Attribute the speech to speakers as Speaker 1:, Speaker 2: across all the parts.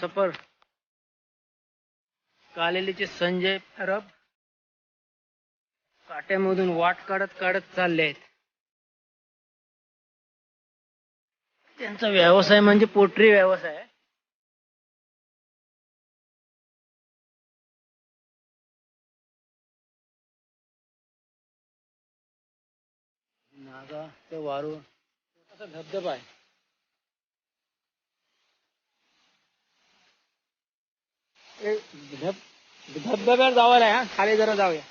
Speaker 1: सफर कालेलीचे संजय रब काट्यामधून वाट काढत काढत चालले आहेत. त्यांचा व्यवसाय म्हणजे पोल्ट्री व्यवसाय नागा ते वारू धबधबा आहे. ए, धब धबधब्यावर जावायला आहे हा? खाली जरा जाऊया.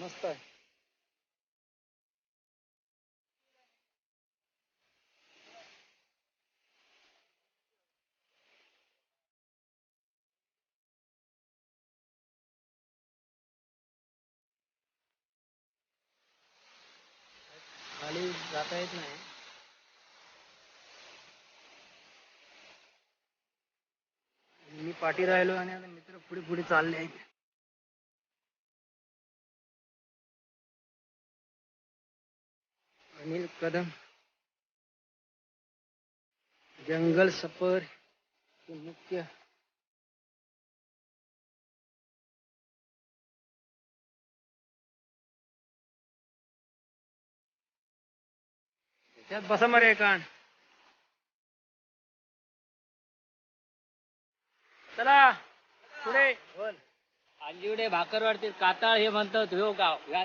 Speaker 1: मस्त आहे. खाली जाता येत नाही मी पाठी राहिलो आणि आता मित्र पुढे पुढे चालले आहेत. अनिल कदम. जंगल सफर मुख्य त्यात बसा मरे कान. चला पुढे.
Speaker 2: अंजिवडे भाकरवाडतील काताळ हे म्हणतात हो गाव या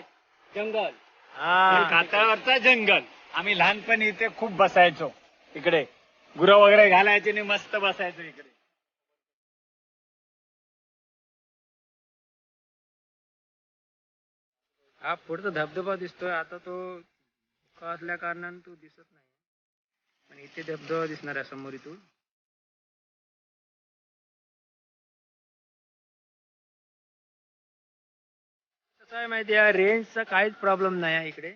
Speaker 2: जंगल.
Speaker 1: हा.
Speaker 3: कातळवरचा जंगल. आम्ही लहानपणी इथे खूप बसायचो. इकडे. गुरं वगैरे घालायचे आणि मस्त बसायचो इकडे.
Speaker 1: हा पुढचा धबधबा दिसतोय. आता तो धुका असल्या कारणाने तो दिसत नाही. पण इथे धबधबा दिसणार आहे समोर इथून. कसं आहे माहिती आहे रेंजचा काहीच प्रॉब्लेम नाही आहे इकडे.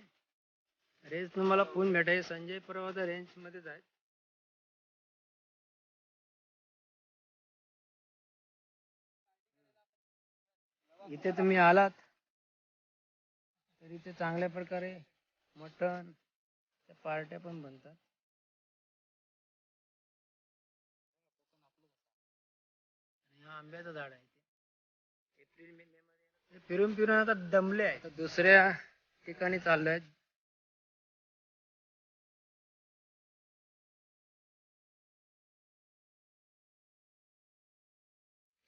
Speaker 1: रेंज तुम्हाला फोन भेटाय संजय पर्वत रेंज मध्येच आहे इथे तुम्ही आलात. तर इथे चांगल्या प्रकारे मटण त्या पार्ट्या पण बनतात. हा आंब्याचं झाड आहे एप्रिल मे फिरून फिरून आता दमले आहे. तर दुसऱ्या ठिकाणी चाललोय.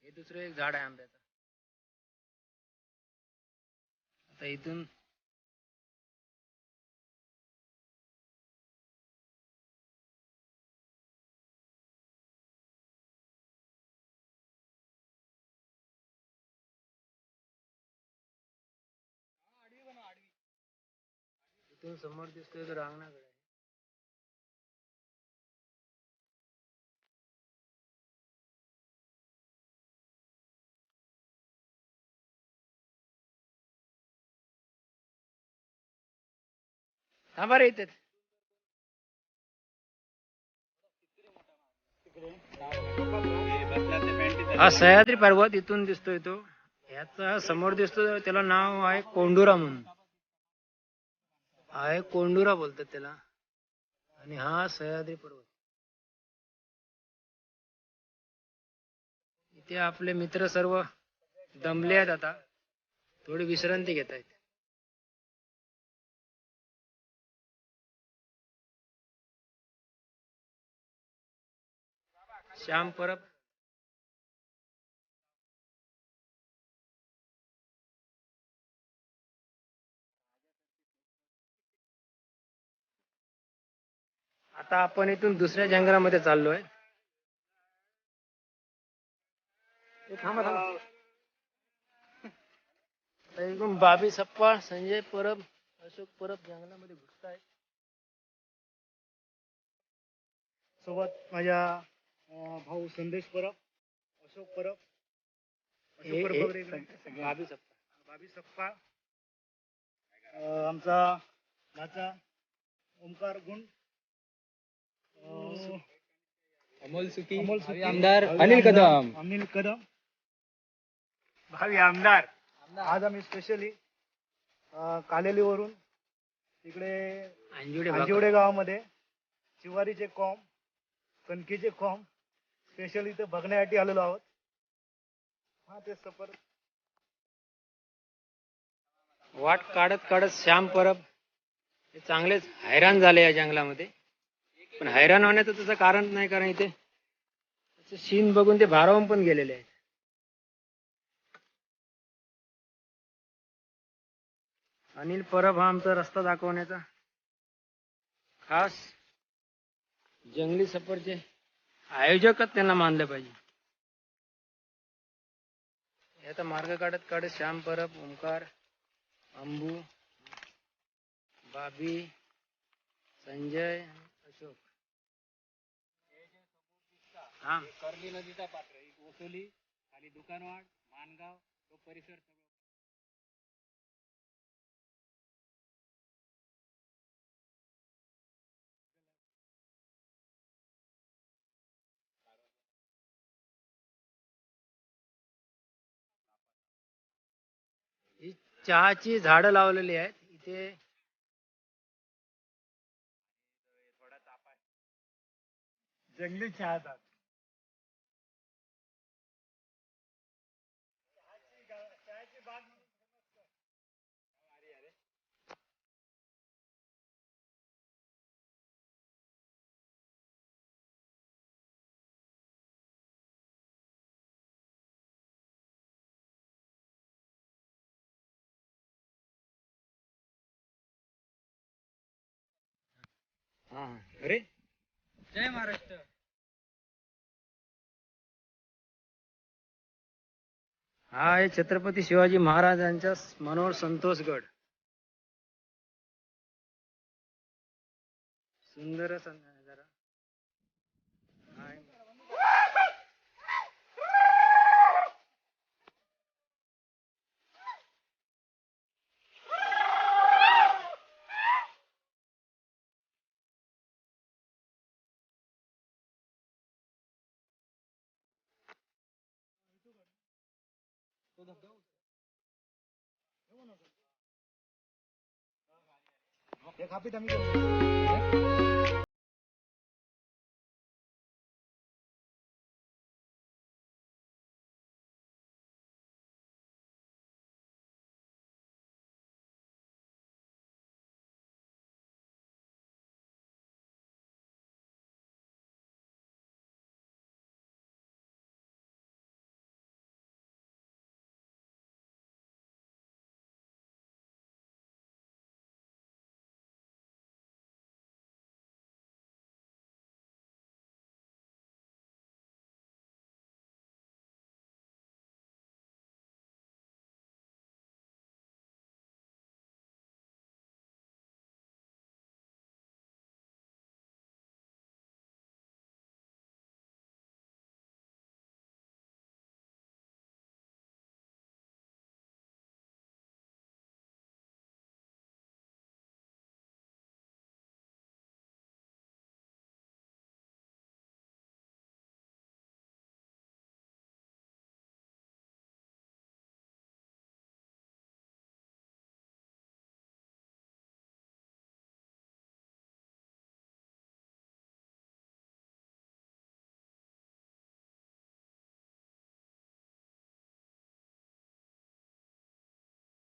Speaker 1: हे दुसरं एक झाड आहे आंब्याचं. आता इथून इथून समोर दिसतोय तो रांगणाकडे आहे. थांबा रे इथेच. हा सह्याद्री पर्वत इथून दिसतोय तो. ह्याचा समोर दिसतो त्याला नाव आहे कोंडुरा म्हणून. आहे कोंडुरा बोलतात त्याला. आणि हा सह्याद्री पर्वत. इथे आपले मित्र सर्व दमले आहेत आता. थोडी विश्रांती घेत आहेत. श्याम परब आता आपण इथून दुसऱ्या जंगलामध्ये चाललोय. ए, थांबा थांबा. आता इकडून बाबी सप्पा संजय परब अशोक परब जंगलामध्ये घुसतायत
Speaker 3: सोबत माझ्या अं, भाऊ संदेश परब अशोक परब अशोक परब वगैरे इकडे. आहेत सगळे.
Speaker 1: बाबी सप्पा.
Speaker 3: बाबी सप्पा. अं, आमचा भाचा ओमकार गुंड
Speaker 2: अमोल सुखी
Speaker 3: अमोल सुखी,
Speaker 2: आमदार. अनिल कदम.
Speaker 3: अनिल कदम. भावी आमदार. आज आम्ही स्पेशली कालेलीवरून इकडे
Speaker 1: अंजुडे
Speaker 3: अंजिवडे गावामध्ये चिवारीचे कॉम कणकीचे कॉम
Speaker 4: स्पेशल इथे बघण्यासाठी आलेलो आहोत. हा ते सफर.
Speaker 1: वाट काढत काढत श्याम परब हे चांगलेच हैराण झाले या जंगलामध्ये. पण हैराण होण्याचं त्याचं कारण नाही कारण इथे त्याचं शीन बघून ते भारावून पण गेलेले आहेत. अनिल परब हा आमचा रस्ता दाखवण्याचा खास जंगली सफरचे आयोजकच त्यांना मानलं पाहिजे. हे आता मार्ग काढत काढत श्याम परब ओंकार अंबू बाबी संजय अशोक. हा
Speaker 2: कर्ली नदीचा पात्र एक ओसोली खाली दुकानवाड मानगाव तो परिसर सगळं
Speaker 1: ही चहाची झाडं लावलेली आहेत. इथे
Speaker 3: जंगली चहाचा
Speaker 1: हा अरे?
Speaker 2: जय महाराष्ट्र.
Speaker 1: हा आहे छत्रपती शिवाजी महाराजांचा मनोहर संतोषगड. सुंदर असा
Speaker 4: हे खापीत आम्ही